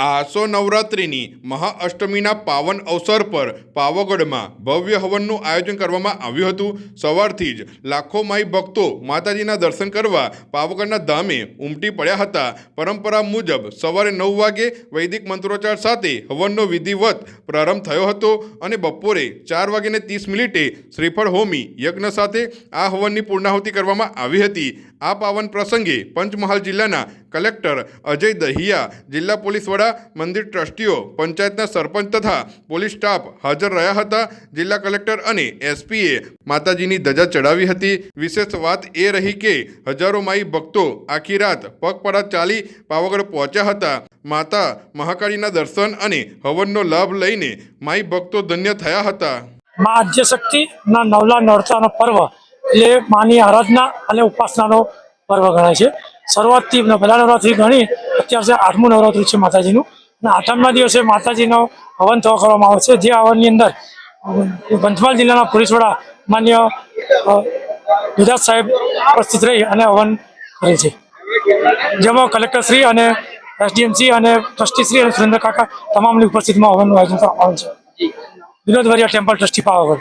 આસો નવરાત્રિની મહાઅષ્ટમીના પાવન અવસર પર પાવાગઢમાં ભવ્ય હવનનું આયોજન કરવામાં આવ્યું હતું. સવારથી જ લાખો માઈ ભક્તો માતાજીના દર્શન કરવા પાવાગઢના ધામે ઉમટી પડ્યા હતા. પરંપરા મુજબ સવારે નવ વાગે વૈદિક મંત્રોચ્ચાર સાથે હવનનો વિધિવત પ્રારંભ થયો હતો અને બપોરે ચાર વાગ્યાને ત્રીસ મિનિટે શ્રીફળ હોમી યજ્ઞ સાથે આ હવનની પૂર્ણાહુતિ કરવામાં આવી હતી. આ પાવન પ્રસંગે પંચમહાલ જિલ્લાના કલેક્ટર અજય દહિયા, જિલ્લા પોલીસ વડા, મંદિર ટ્રસ્ટીઓ, પંચાયતના સરપંચ તથા પોલીસ સ્ટાફ હાજર રહ્યા હતા. જિલ્લા કલેક્ટર અને એસપીએ માતાજીની ધજા ચડાવી હતી. વિશેષ વાત એ રહી કે હજારો માઈ ભક્તો આખી રાત પગપડા ચાલી પાવાગઢ પહોંચ્યા હતા. માતા મહાકાળીના દર્શન અને હવનનો લાભ લઈને માઈ ભક્તો ધન્ય થયા હતા. મા આદ્યશક્તિના નવલા નોરતાનો પર્વ એટલે માની આરાધના અને ઉપાસનાનો પર્વ ગણાય છે. શરૂઆતથી પહેલા નવરાત્રી ગણી, અત્યાર છે આઠમું નવરાત્રી છે માતાજીનું. અને આઠમના દિવસે માતાજીનો હવન થવા કરવામાં આવે છે. જે હવનની અંદર પંચમહાલ જિલ્લાના પોલીસ વડા માન્ય ગુજરાત સાહેબ ઉપસ્થિત રહી અને હવન કરે છે. જેમાં કલેક્ટરશ્રી અને એસડીએમસી અને ટ્રસ્ટીશ્રી અને સુરેન્દ્ર કાકા તમામની ઉપસ્થિતિમાં હવનનું આયોજન કરવામાં આવે છે. Vinod Variya, temple trustee, Pavagadh.